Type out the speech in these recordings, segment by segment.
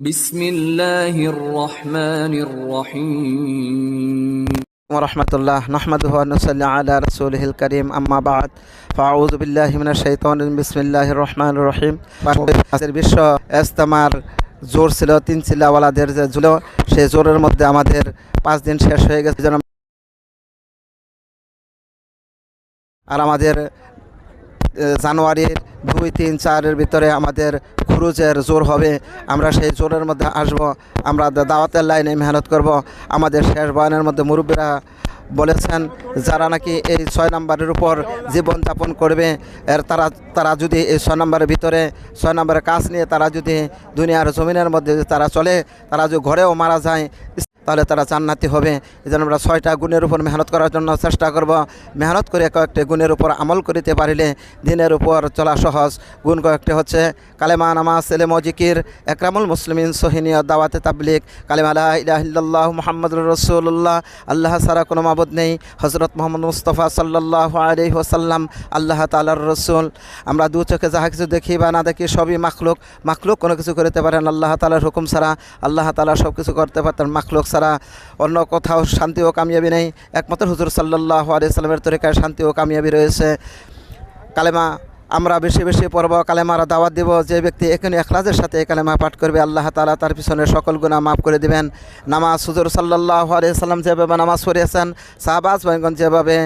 বিসমিল্লাহির রহমানির রহিম। রহমান রহিম। বিশ্ব এস্তামার জোর ছিল, তিন চিল্লাওয়ালাদের যে ঝুলো সেই জোরের মধ্যে আমাদের পাঁচ দিন শেষ হয়ে গেছে। আর আমাদের জানুয়ারির দুই, তিন, চারের ভিতরে আমাদের খুরুজের জোর হবে। আমরা সেই জোরের মধ্যে আসব। আমরা দাওয়াতের লাইনে মেহনত করব। আমাদের শেষ বয়ানের মধ্যে মুরব্বীরা বলেছেন, যারা নাকি এই ছয় নম্বরের উপর জীবনযাপন করবে, এর তারা তারা যদি এই ছয় নম্বরের ভিতরে, ছয় নম্বরের কাজ নিয়ে তারা যদি দুনিয়ার জমিনের মধ্যে তারা চলে, তারা যদি ঘরেও মারা যায় তাহলে তারা জান্নাতি হবে। এই জন্য আমরা ছয়টা গুণের উপর মেহনত করার জন্য চেষ্টা করব। মেহনত করে কয়েকটি গুণের উপর আমল করিতে পারিলে দিনের উপর চলা সহজ। গুণ কয়েকটি হচ্ছে, কালেমা, নামাজ সেলেম জিকির, একরামুল মুসলিমিন, সোহিনীয়, দাওয়াতে তাবলিক কালেমা আলা ইলাহিল্লাহ মোহাম্মদ রসুল্লাহ আল্লাহ সারা কোনো মাবুদ নেই। হজরত মোহাম্মদ মুস্তফা সাল্লাহ আলহি ওসাল্লাম আল্লাহ তালার রসুল। আমরা দু চোখে যাহা কিছু দেখি বা না দেখি সবই মাখলুক। মাখলুক কোনো কিছু করতে পারেন আল্লাহ তালার হুকুম ছাড়া, আল্লাহ তালা সব কিছু করতে পারতেন মাখলুক ছাড়া অন্য কোথাও শান্তি ও কামিয়াবি নেই। একমাত্র হুজুর সাল্লাহ আলিয়া সাল্লামের তরিকায় শান্তি ও কামিয়াবি রয়েছে। কালেমা, আমরা বেশি বেশি পড়ব, কালেমার দাওয়াত দিব। যে ব্যক্তি এখানে এখলাজের সাথে কালেমা পাঠ করবে, আল্লাহ তালা তার পিছনে সকল গুণা মাফ করে দিবেন। নামাজ হুজুর সাল্লাহ আলিয়াল্লাম যেভাবে নামাজ পড়িয়েছেন শাহবাজ ভাইগঞ্জ যেভাবে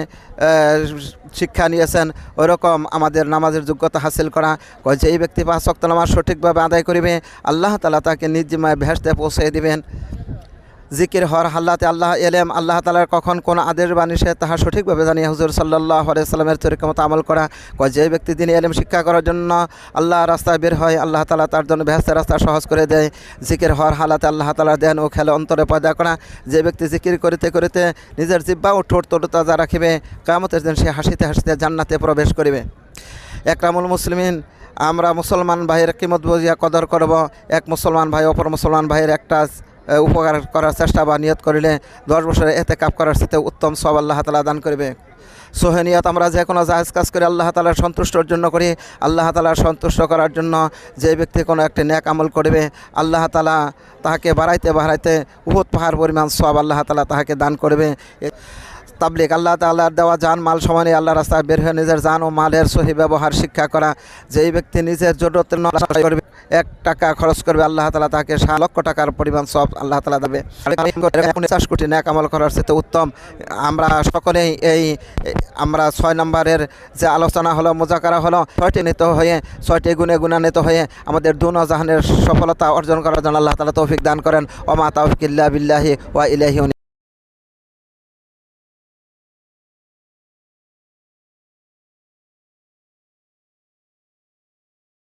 শিক্ষা নিয়েছেন, ওরকম আমাদের নামাজের যোগ্যতা হাসিল করা। কয় যে এই ব্যক্তি পাঁচ শক্ত নামাজ সঠিকভাবে আদায় করিবে, আল্লাহ তালা তাকে নিজ জিম্মায় ভেসতে পৌঁছে দিবেন। জিকির হর হাল্লাতে আল্লাহ এলেম, আল্লাহ তালার কখন কোন আদেশ বা নিষেধ তাহা সঠিকভাবে জানিয়ে হুজুর সাল্লাহ সাল্লামের তরিকা মতো আমল করা। কয় যে ব্যক্তি দিনে এলেম শিক্ষা করার জন্য আল্লাহ রাস্তায় বের হয়, আল্লাহ তালা তার জন্য বেহেস্তের রাস্তা সহজ করে দেয়। জিকির হর হালাতে আল্লাহ তালা দেন ও খেলে অন্তরে পয়দা করা। যে ব্যক্তি জিকির করিতে করিতে নিজের জিব্বা ও ঠোঁট তাজা রাখিবে কামতের দিন সে হাসিতে হাসিতে জান্নাতে প্রবেশ করিবে। একরামুল মুসলিমিন, আমরা মুসলমান ভাইয়ের কিমত বুঝিয়া কদর করব। এক মুসলমান ভাই, অপর মুসলমান ভাইয়ের একটা উপকার করার চেষ্টা বা নিয়ত করিলে দশ বছরে এতে কাপ করার সাথে উত্তম সব আল্লাহ তালা দান করবে। সোহেনিয়ত আমরা যে কোনো জাহাজ কাজ করে আল্লাহ তালার সন্তুষ্টর জন্য করি। আল্লাহ তালার সন্তুষ্ট করার জন্য যে ব্যক্তি কোনো একটি ন্যাক আমল করবে, আল্লাহ তালা তাহাকে বাড়াইতে বাড়াইতে উহুদ পাহাড় পরিমাণ সব আল্লাহ তালা তাহাকে দান করবে। তাবলিক আল্লাহ তাল্লাহর দেওয়া যান মাল সমানে আল্লাহ রাস্তায় বের হয়ে নিজের যান ও মালের সহি ব্যবহার, শিক্ষা করা। যেই ব্যক্তি নিজের জরুরতের করবে, এক টাকা খরচ করবে, আল্লাহ তালা তাকে সাত লক্ষ টাকার পরিমাণ সব আল্লাহ তালা দেবে। পঞ্চাশ কোটি ন্যাক আমল করার সাথে উত্তম। আমরা সকলেই এই, আমরা ছয় নম্বরের যে আলোচনা হলো, মোজাকারা হলো, ছয়টি নিত হয়ে, ছয়টি গুণে গুণান্বিত হয়ে আমাদের দুনো জাহানের সফলতা অর্জন করার জন্য আল্লাহ তালা তৌফিক দান করেন। ওমা তৌফিক ইল্লা বিল্লাহি ওয়া ইলাহি